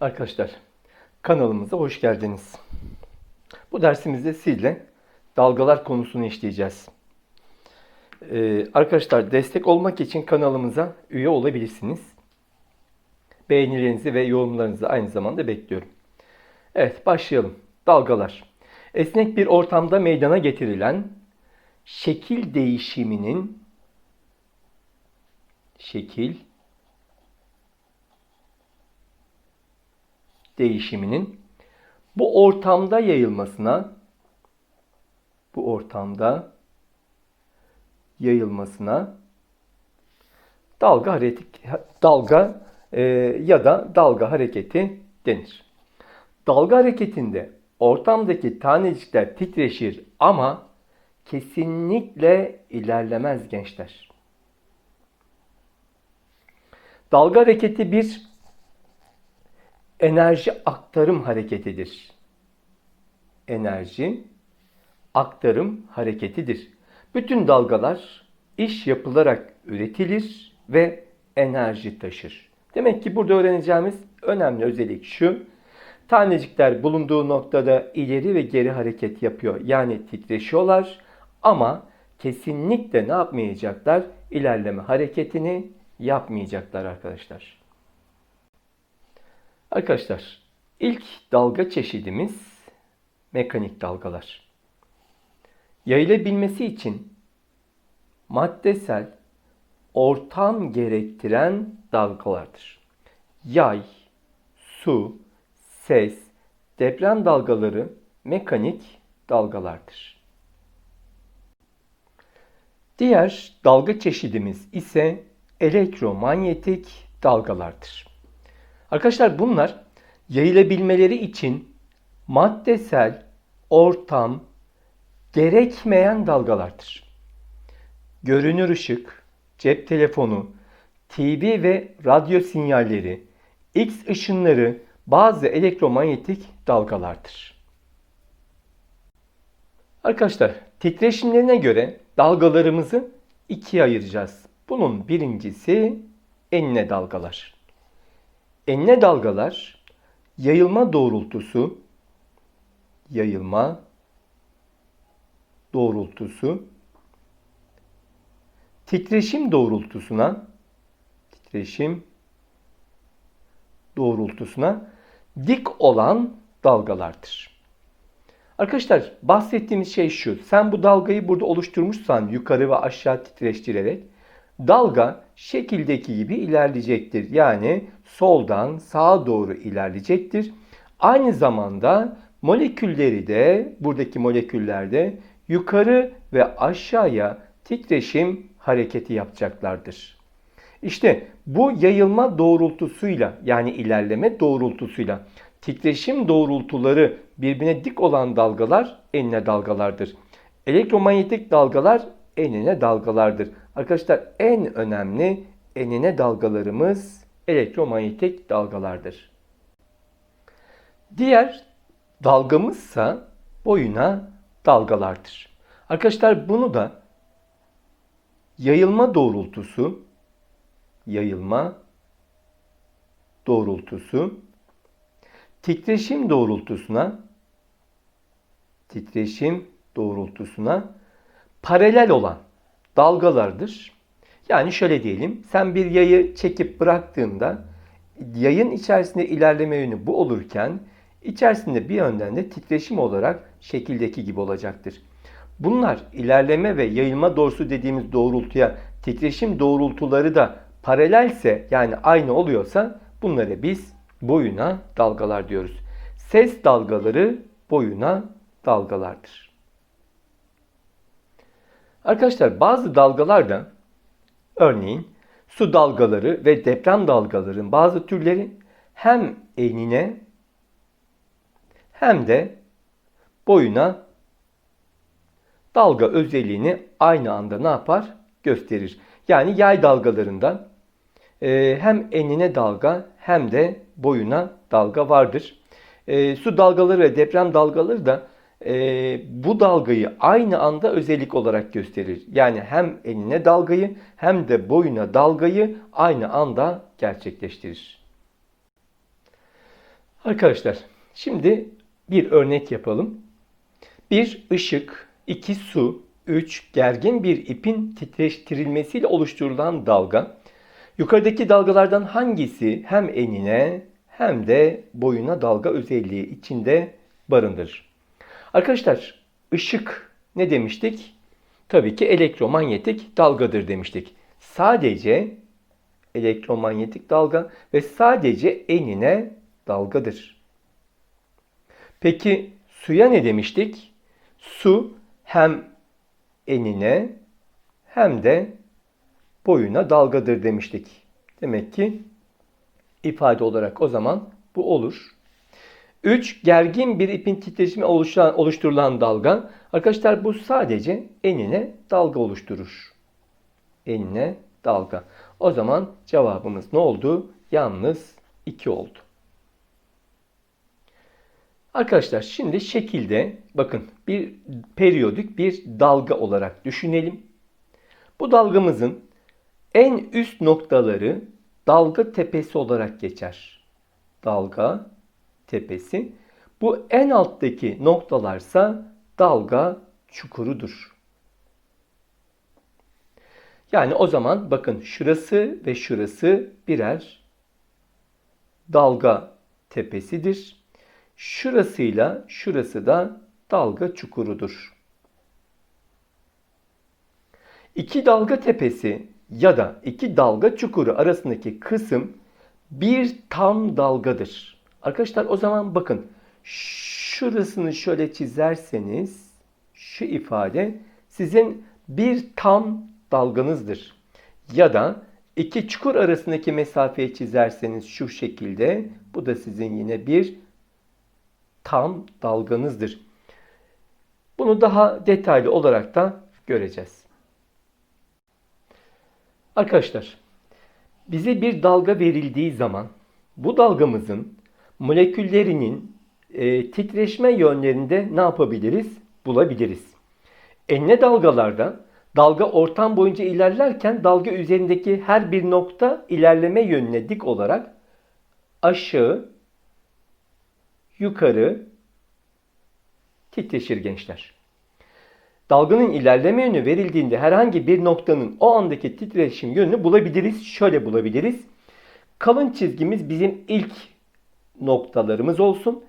Arkadaşlar kanalımıza hoş geldiniz. Bu dersimizde sizle dalgalar konusunu işleyeceğiz. Ee, arkadaşlar destek olmak için kanalımıza üye olabilirsiniz. Beğenilerinizi ve yorumlarınızı aynı zamanda bekliyorum. Evet başlayalım. Dalgalar. Esnek bir ortamda meydana getirilen şekil değişiminin şekil değişiminin bu ortamda yayılmasına bu ortamda yayılmasına dalga hareket dalga e, ya da dalga hareketi denir. Dalga hareketinde ortamdaki tanecikler titreşir ama kesinlikle ilerlemez gençler. Dalga hareketi bir enerji aktarım hareketidir. Enerji aktarım hareketidir. Bütün dalgalar iş yapılarak üretilir ve enerji taşır. Demek ki burada öğreneceğimiz önemli özellik şu. Tanecikler bulunduğu noktada ileri ve geri hareket yapıyor. Yani titreşiyorlar ama kesinlikle ne yapmayacaklar? İlerleme hareketini yapmayacaklar arkadaşlar. Arkadaşlar ilk dalga çeşidimiz mekanik dalgalar. Yayılabilmesi için maddesel ortam gerektiren dalgalardır. Yay, su, ses, deprem dalgaları mekanik dalgalardır. Diğer dalga çeşidimiz ise elektromanyetik dalgalardır. Arkadaşlar bunlar yayılabilmeleri için maddesel ortam gerekmeyen dalgalardır. Görünür ışık, cep telefonu, TV ve radyo sinyalleri, X ışınları bazı elektromanyetik dalgalardır. Arkadaşlar titreşimlerine göre dalgalarımızı ikiye ayıracağız. Bunun birincisi enine dalgalar. Enine dalgalar yayılma doğrultusu yayılma doğrultusu titreşim doğrultusuna titreşim doğrultusuna dik olan dalgalardır. Arkadaşlar bahsettiğimiz şey şu. Sen bu dalgayı burada oluşturmuşsan yukarı ve aşağı titreştirerek dalga şekildeki gibi ilerleyecektir. Yani soldan sağa doğru ilerleyecektir. Aynı zamanda molekülleri de buradaki moleküllerde yukarı ve aşağıya titreşim hareketi yapacaklardır. İşte bu yayılma doğrultusuyla yani ilerleme doğrultusuyla titreşim doğrultuları birbirine dik olan dalgalar enine dalgalardır. Elektromanyetik dalgalar enine dalgalardır. Arkadaşlar en önemli enine dalgalarımız elektromanyetik dalgalardır. Diğer dalgamızsa boyuna dalgalardır. Arkadaşlar bunu da yayılma doğrultusu yayılma doğrultusu titreşim doğrultusuna titreşim doğrultusuna paralel olan dalgalardır. Yani şöyle diyelim, sen bir yayı çekip bıraktığında yayın içerisinde ilerleme yönü bu olurken içerisinde bir yönden de titreşim olarak şekildeki gibi olacaktır. Bunlar ilerleme ve yayılma doğrusu dediğimiz doğrultuya titreşim doğrultuları da paralelse yani aynı oluyorsa bunlara biz boyuna dalgalar diyoruz. Ses dalgaları boyuna dalgalardır. Arkadaşlar bazı dalgalar da örneğin su dalgaları ve deprem dalgaların bazı türleri hem enine hem de boyuna dalga özelliğini aynı anda ne yapar? Gösterir. Yani yay dalgalarında e, hem enine dalga hem de boyuna dalga vardır. E, su dalgaları ve deprem dalgaları da e, bu dalgayı aynı anda özellik olarak gösterir. Yani hem enine dalgayı hem de boyuna dalgayı aynı anda gerçekleştirir. Arkadaşlar şimdi bir örnek yapalım. Bir ışık, iki su, üç gergin bir ipin titreştirilmesiyle oluşturulan dalga. Yukarıdaki dalgalardan hangisi hem enine hem de boyuna dalga özelliği içinde barındırır? Arkadaşlar ışık ne demiştik? Tabii ki elektromanyetik dalgadır demiştik. Sadece elektromanyetik dalga ve sadece enine dalgadır. Peki suya ne demiştik? Su hem enine hem de boyuna dalgadır demiştik. Demek ki ifade olarak o zaman bu olur. 3. Gergin bir ipin titreşimi oluşan, oluşturulan dalga. Arkadaşlar bu sadece enine dalga oluşturur. Enine dalga. O zaman cevabımız ne oldu? Yalnız 2 oldu. Arkadaşlar şimdi şekilde bakın bir periyodik bir dalga olarak düşünelim. Bu dalgamızın en üst noktaları dalga tepesi olarak geçer. Dalga tepesi. Bu en alttaki noktalarsa dalga çukurudur. Yani o zaman bakın şurası ve şurası birer dalga tepesidir. Şurasıyla şurası da dalga çukurudur. İki dalga tepesi ya da iki dalga çukuru arasındaki kısım bir tam dalgadır. Arkadaşlar o zaman bakın şurasını şöyle çizerseniz şu ifade sizin bir tam dalganızdır. Ya da iki çukur arasındaki mesafeyi çizerseniz şu şekilde bu da sizin yine bir tam dalganızdır. Bunu daha detaylı olarak da göreceğiz. Arkadaşlar, bize bir dalga verildiği zaman bu dalgamızın moleküllerinin e, titreşme yönlerinde ne yapabiliriz? Bulabiliriz. Enine dalgalarda dalga ortam boyunca ilerlerken dalga üzerindeki her bir nokta ilerleme yönüne dik olarak aşağı, yukarı titreşir gençler. Dalganın ilerleme yönü verildiğinde herhangi bir noktanın o andaki titreşim yönünü bulabiliriz. Şöyle bulabiliriz. Kalın çizgimiz bizim ilk noktalarımız olsun.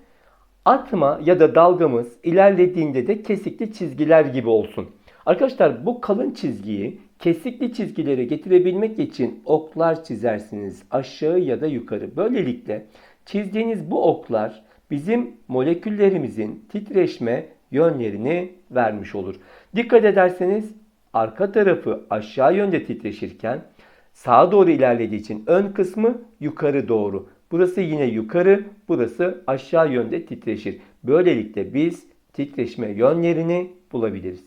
Atma ya da dalgamız ilerlediğinde de kesikli çizgiler gibi olsun. Arkadaşlar bu kalın çizgiyi kesikli çizgilere getirebilmek için oklar çizersiniz aşağı ya da yukarı. Böylelikle çizdiğiniz bu oklar bizim moleküllerimizin titreşme yönlerini vermiş olur. Dikkat ederseniz arka tarafı aşağı yönde titreşirken sağa doğru ilerlediği için ön kısmı yukarı doğru. Burası yine yukarı, burası aşağı yönde titreşir. Böylelikle biz titreşme yönlerini bulabiliriz.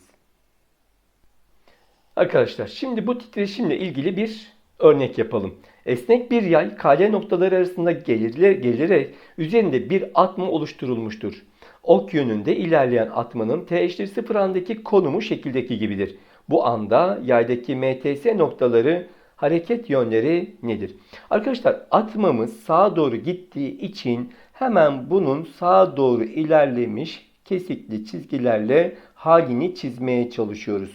Arkadaşlar şimdi bu titreşimle ilgili bir örnek yapalım. Esnek bir yay KL noktaları arasında gelerek üzerinde bir atma oluşturulmuştur. Ok yönünde ilerleyen atmanın t eşittir 0 andaki konumu şekildeki gibidir. Bu anda yaydaki MTS noktaları hareket yönleri nedir? Arkadaşlar atmamız sağa doğru gittiği için hemen bunun sağa doğru ilerlemiş kesikli çizgilerle halini çizmeye çalışıyoruz.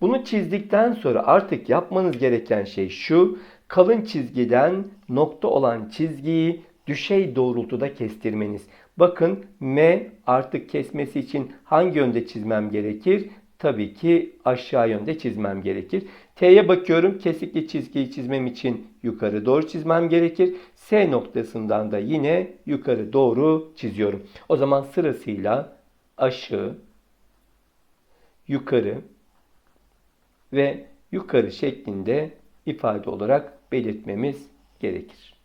Bunu çizdikten sonra artık yapmanız gereken şey şu. Kalın çizgiden nokta olan çizgiyi düşey doğrultuda kestirmeniz. Bakın M artık kesmesi için hangi yönde çizmem gerekir? Tabii ki aşağı yönde çizmem gerekir. T'ye bakıyorum. Kesikli çizgiyi çizmem için yukarı doğru çizmem gerekir. S noktasından da yine yukarı doğru çiziyorum. O zaman sırasıyla aşağı, yukarı ve yukarı şeklinde ifade olarak belirtmemiz gerekir.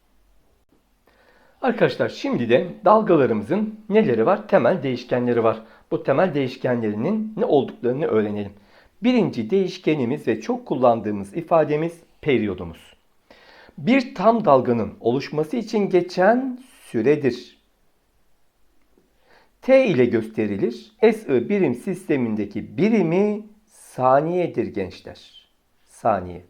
Arkadaşlar şimdi de dalgalarımızın neleri var? Temel değişkenleri var. Bu temel değişkenlerinin ne olduklarını öğrenelim. Birinci değişkenimiz ve çok kullandığımız ifademiz periyodumuz. Bir tam dalganın oluşması için geçen süredir. T ile gösterilir. SI birim sistemindeki birimi saniyedir gençler. Saniye.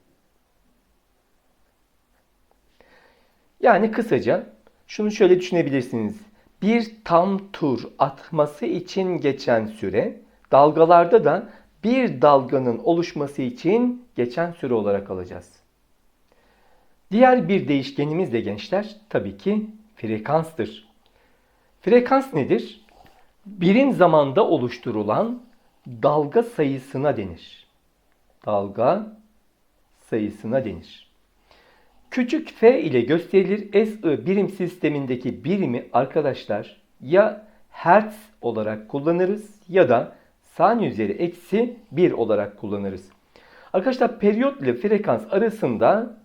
Yani kısaca şunu şöyle düşünebilirsiniz. Bir tam tur atması için geçen süre dalgalarda da bir dalganın oluşması için geçen süre olarak alacağız. Diğer bir değişkenimiz de gençler tabii ki frekanstır. Frekans nedir? Birim zamanda oluşturulan dalga sayısına denir. Dalga sayısına denir. Küçük f ile gösterilir. SI birim sistemindeki birimi arkadaşlar ya hertz olarak kullanırız ya da saniye üzeri eksi 1 olarak kullanırız. Arkadaşlar periyot ile frekans arasında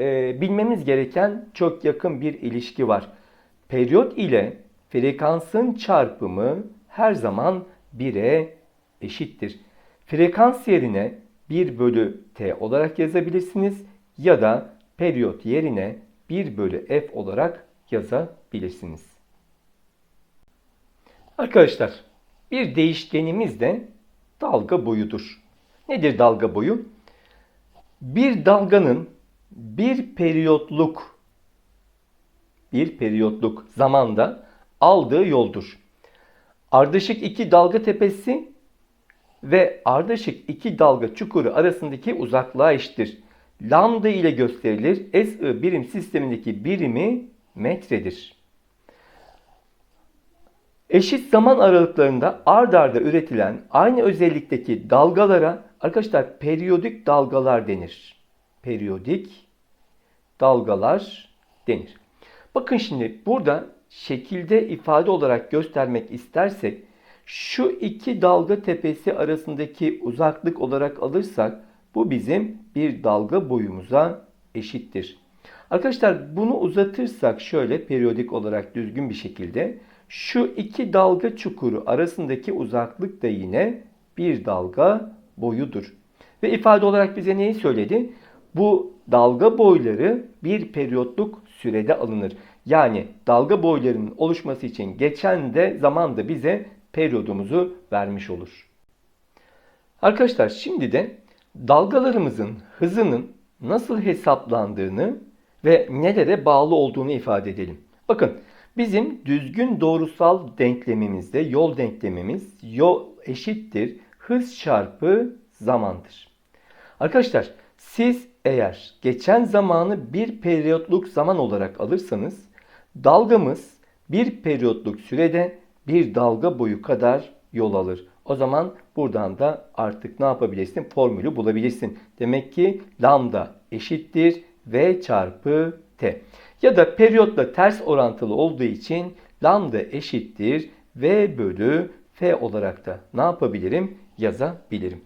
e, bilmemiz gereken çok yakın bir ilişki var. Periyot ile frekansın çarpımı her zaman 1'e eşittir. Frekans yerine 1 bölü t olarak yazabilirsiniz ya da periyot yerine 1 bölü f olarak yazabilirsiniz. Arkadaşlar bir değişkenimiz de dalga boyudur. Nedir dalga boyu? Bir dalganın bir periyotluk bir periyotluk zamanda aldığı yoldur. Ardışık iki dalga tepesi ve ardışık iki dalga çukuru arasındaki uzaklığa eşittir. Lambda ile gösterilir. SI birim sistemindeki birimi metredir. Eşit zaman aralıklarında ard arda üretilen aynı özellikteki dalgalara arkadaşlar periyodik dalgalar denir. Periyodik dalgalar denir. Bakın şimdi burada şekilde ifade olarak göstermek istersek şu iki dalga tepesi arasındaki uzaklık olarak alırsak bu bizim bir dalga boyumuza eşittir. Arkadaşlar bunu uzatırsak şöyle periyodik olarak düzgün bir şekilde şu iki dalga çukuru arasındaki uzaklık da yine bir dalga boyudur. Ve ifade olarak bize neyi söyledi? Bu dalga boyları bir periyotluk sürede alınır. Yani dalga boylarının oluşması için geçen de zaman da bize periyodumuzu vermiş olur. Arkadaşlar şimdi de dalgalarımızın hızının nasıl hesaplandığını ve nelere bağlı olduğunu ifade edelim. Bakın bizim düzgün doğrusal denklemimizde yol denklemimiz yol eşittir hız çarpı zamandır. Arkadaşlar siz eğer geçen zamanı bir periyotluk zaman olarak alırsanız dalgamız bir periyotluk sürede bir dalga boyu kadar yol alır. O zaman buradan da artık ne yapabilirsin? Formülü bulabilirsin. Demek ki lambda eşittir v çarpı t. Ya da periyotla ters orantılı olduğu için lambda eşittir v bölü f olarak da ne yapabilirim? Yazabilirim.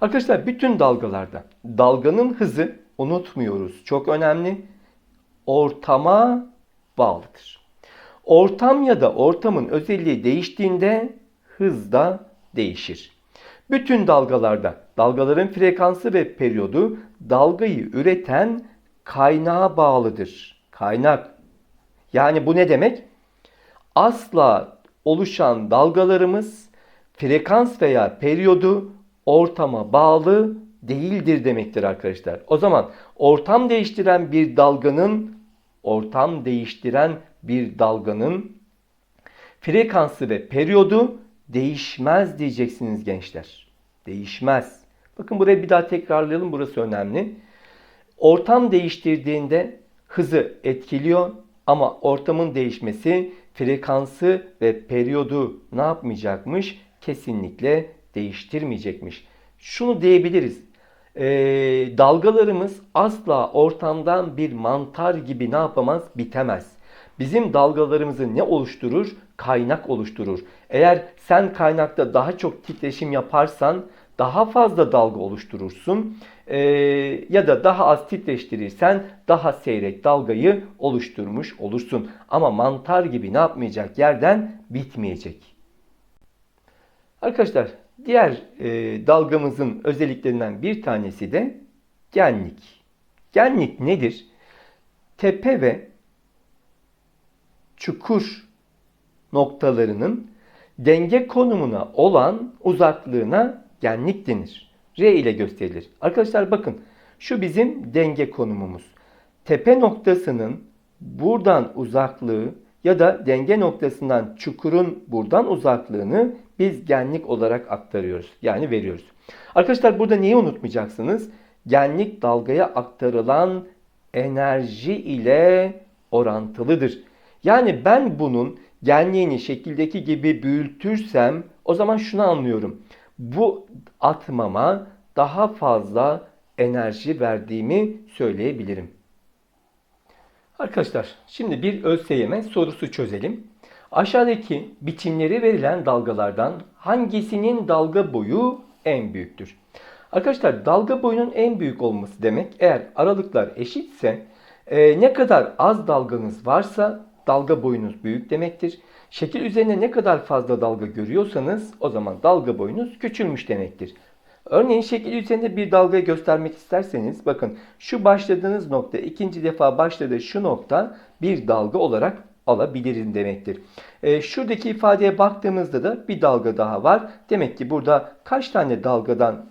Arkadaşlar bütün dalgalarda dalganın hızı unutmuyoruz. Çok önemli. Ortama bağlıdır. Ortam ya da ortamın özelliği değiştiğinde hız da değişir. Bütün dalgalarda dalgaların frekansı ve periyodu dalgayı üreten kaynağa bağlıdır. Kaynak. Yani bu ne demek? Asla oluşan dalgalarımız frekans veya periyodu ortama bağlı değildir demektir arkadaşlar. O zaman ortam değiştiren bir dalganın ortam değiştiren bir dalganın frekansı ve periyodu değişmez diyeceksiniz gençler. Değişmez. Bakın burayı bir daha tekrarlayalım. Burası önemli. Ortam değiştirdiğinde hızı etkiliyor ama ortamın değişmesi frekansı ve periyodu ne yapmayacakmış? Kesinlikle değiştirmeyecekmiş. Şunu diyebiliriz. Ee, dalgalarımız asla ortamdan bir mantar gibi ne yapamaz? Bitemez. Bizim dalgalarımızı ne oluşturur? Kaynak oluşturur. Eğer sen kaynakta daha çok titreşim yaparsan daha fazla dalga oluşturursun. Ee, ya da daha az titreştirirsen daha seyrek dalgayı oluşturmuş olursun. Ama mantar gibi ne yapmayacak? Yerden bitmeyecek. Arkadaşlar diğer e, dalgamızın özelliklerinden bir tanesi de genlik. Genlik nedir? Tepe ve çukur noktalarının Denge konumuna olan uzaklığına genlik denir. R ile gösterilir. Arkadaşlar bakın şu bizim denge konumumuz. Tepe noktasının buradan uzaklığı ya da denge noktasından çukurun buradan uzaklığını biz genlik olarak aktarıyoruz. Yani veriyoruz. Arkadaşlar burada neyi unutmayacaksınız? Genlik dalgaya aktarılan enerji ile orantılıdır. Yani ben bunun genliğini şekildeki gibi büyütürsem o zaman şunu anlıyorum. Bu atmama daha fazla enerji verdiğimi söyleyebilirim. Arkadaşlar şimdi bir ÖSYM sorusu çözelim. Aşağıdaki biçimleri verilen dalgalardan hangisinin dalga boyu en büyüktür? Arkadaşlar dalga boyunun en büyük olması demek eğer aralıklar eşitse e, ne kadar az dalganız varsa dalga boyunuz büyük demektir. Şekil üzerine ne kadar fazla dalga görüyorsanız o zaman dalga boyunuz küçülmüş demektir. Örneğin şekil üzerinde bir dalga göstermek isterseniz bakın şu başladığınız nokta ikinci defa başladığı şu nokta bir dalga olarak alabilirim demektir. E, şuradaki ifadeye baktığımızda da bir dalga daha var. Demek ki burada kaç tane dalgadan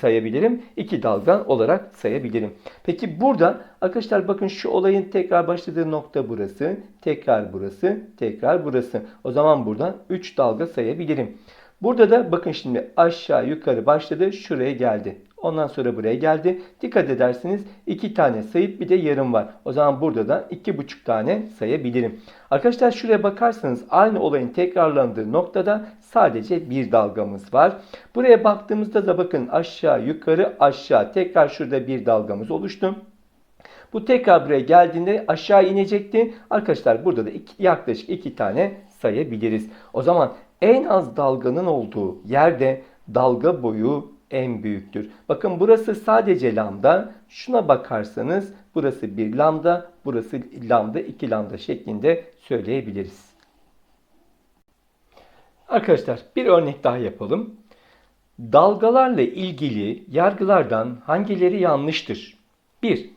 sayabilirim? İki dalga olarak sayabilirim. Peki burada arkadaşlar bakın şu olayın tekrar başladığı nokta burası. Tekrar burası. Tekrar burası. O zaman buradan 3 dalga sayabilirim. Burada da bakın şimdi aşağı yukarı başladı. Şuraya geldi. Ondan sonra buraya geldi. Dikkat edersiniz iki tane sayıp bir de yarım var. O zaman burada da iki buçuk tane sayabilirim. Arkadaşlar şuraya bakarsanız aynı olayın tekrarlandığı noktada sadece bir dalgamız var. Buraya baktığımızda da bakın aşağı yukarı aşağı tekrar şurada bir dalgamız oluştu. Bu tekrar buraya geldiğinde aşağı inecekti. Arkadaşlar burada da iki, yaklaşık iki tane sayabiliriz. O zaman en az dalganın olduğu yerde dalga boyu en büyüktür. Bakın burası sadece lambda. Şuna bakarsanız burası bir lambda, burası lambda, iki lambda şeklinde söyleyebiliriz. Arkadaşlar bir örnek daha yapalım. Dalgalarla ilgili yargılardan hangileri yanlıştır? 1.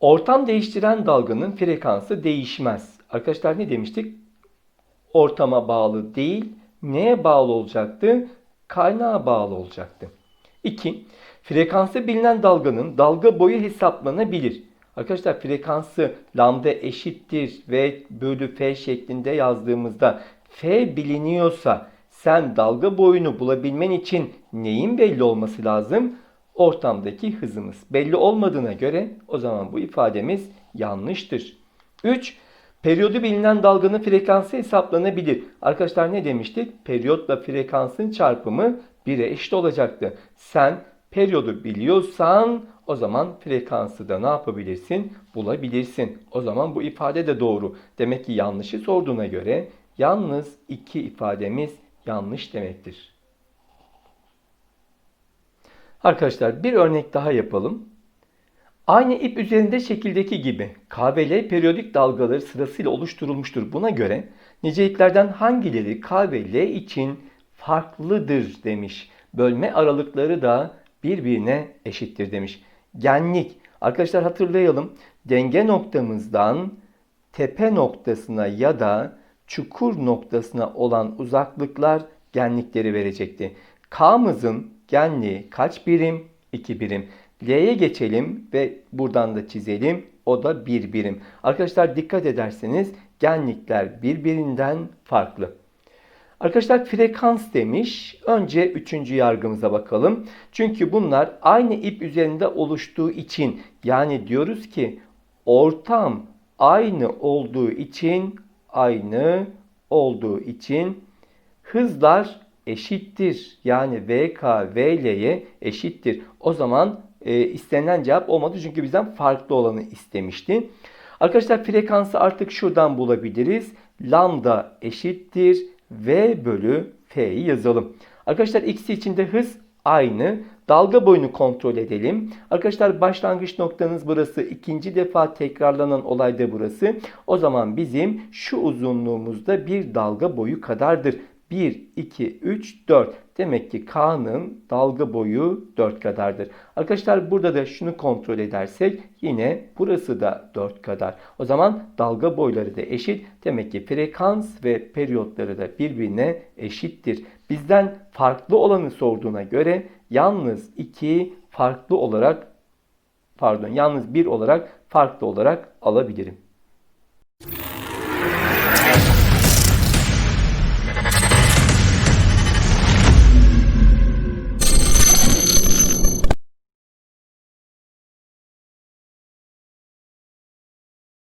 Ortam değiştiren dalganın frekansı değişmez. Arkadaşlar ne demiştik? Ortama bağlı değil, neye bağlı olacaktı? Kaynağa bağlı olacaktı. 2. Frekansı bilinen dalganın dalga boyu hesaplanabilir. Arkadaşlar frekansı lambda eşittir ve bölü f şeklinde yazdığımızda f biliniyorsa sen dalga boyunu bulabilmen için neyin belli olması lazım? Ortamdaki hızımız. Belli olmadığına göre o zaman bu ifademiz yanlıştır. 3. Periyodu bilinen dalganın frekansı hesaplanabilir. Arkadaşlar ne demiştik? Periyotla frekansın çarpımı 1'e eşit olacaktı. Sen periyodu biliyorsan o zaman frekansı da ne yapabilirsin? Bulabilirsin. O zaman bu ifade de doğru. Demek ki yanlışı sorduğuna göre yalnız iki ifademiz yanlış demektir. Arkadaşlar bir örnek daha yapalım. Aynı ip üzerinde şekildeki gibi K ve L periyodik dalgaları sırasıyla oluşturulmuştur. Buna göre niceliklerden hangileri K ve L için farklıdır demiş. Bölme aralıkları da birbirine eşittir demiş. Genlik. Arkadaşlar hatırlayalım. Denge noktamızdan tepe noktasına ya da çukur noktasına olan uzaklıklar genlikleri verecekti. K'mızın genliği kaç birim? 2 birim. L'ye geçelim ve buradan da çizelim. O da 1 birim. Arkadaşlar dikkat ederseniz genlikler birbirinden farklı. Arkadaşlar frekans demiş. Önce üçüncü yargımıza bakalım. Çünkü bunlar aynı ip üzerinde oluştuğu için yani diyoruz ki ortam aynı olduğu için aynı olduğu için hızlar eşittir. Yani VK VL'ye eşittir. O zaman e, istenilen cevap olmadı çünkü bizden farklı olanı istemişti. Arkadaşlar frekansı artık şuradan bulabiliriz. Lambda eşittir V bölü F'yi yazalım. Arkadaşlar ikisi için de hız aynı. Dalga boyunu kontrol edelim. Arkadaşlar başlangıç noktanız burası. ikinci defa tekrarlanan olay da burası. O zaman bizim şu uzunluğumuzda bir dalga boyu kadardır. 1, 2, 3, 4. Demek ki K'nın dalga boyu 4 kadardır. Arkadaşlar burada da şunu kontrol edersek yine burası da 4 kadar. O zaman dalga boyları da eşit. Demek ki frekans ve periyotları da birbirine eşittir. Bizden farklı olanı sorduğuna göre yalnız 2 farklı olarak pardon yalnız 1 olarak farklı olarak alabilirim.